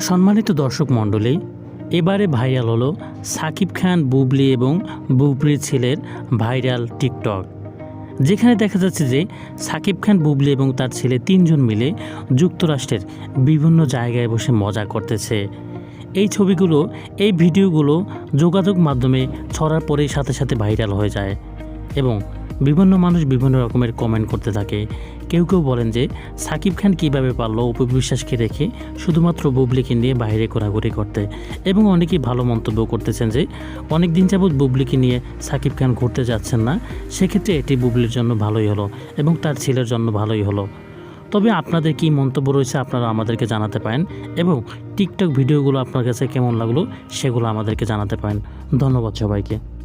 সম্মানিত দর্শক মণ্ডলী, এবারে ভাইরাল হলো সাকিব খান, বুবলি এবং বুবলির ছেলের ভাইরাল টিকটক। যেখানে দেখা যাচ্ছে যে সাকিব খান, বুবলি এবং তার ছেলে তিনজন মিলে যুক্তরাষ্ট্রের বিভিন্ন জায়গায় বসে মজা করতেছে। এই ছবিগুলো, এই ভিডিওগুলো যোগাযোগ মাধ্যমে ছড়ার পরেই সাথে সাথে ভাইরাল হয়ে যায় এবং বিভিন্ন মানুষ বিভিন্ন রকমের কমেন্ট করতে থাকে। কেউ কেউ বলেন যে, সাকিব খান কীভাবে পারল উপবিশ্বাসকে রেখে শুধুমাত্র বুবলিকে নিয়ে বাইরে ঘোরাঘুরি করতে? এবং অনেকেই ভালো মন্তব্য করতেছেন যে অনেক দিন যাবৎ বুবলিকে নিয়ে সাকিব খান ঘুরতে যাচ্ছেন না, সেক্ষেত্রে এটি বুবলির জন্য ভালোই হলো এবং তার ছেলের জন্য ভালোই হলো। তবে আপনাদের কী মন্তব্য রয়েছে আপনারা আমাদেরকে জানাতে পারেন এবং টিকটক ভিডিওগুলো আপনার কাছে কেমন লাগল সেগুলো আমাদেরকে জানাতে পারেন। ধন্যবাদ সবাইকে।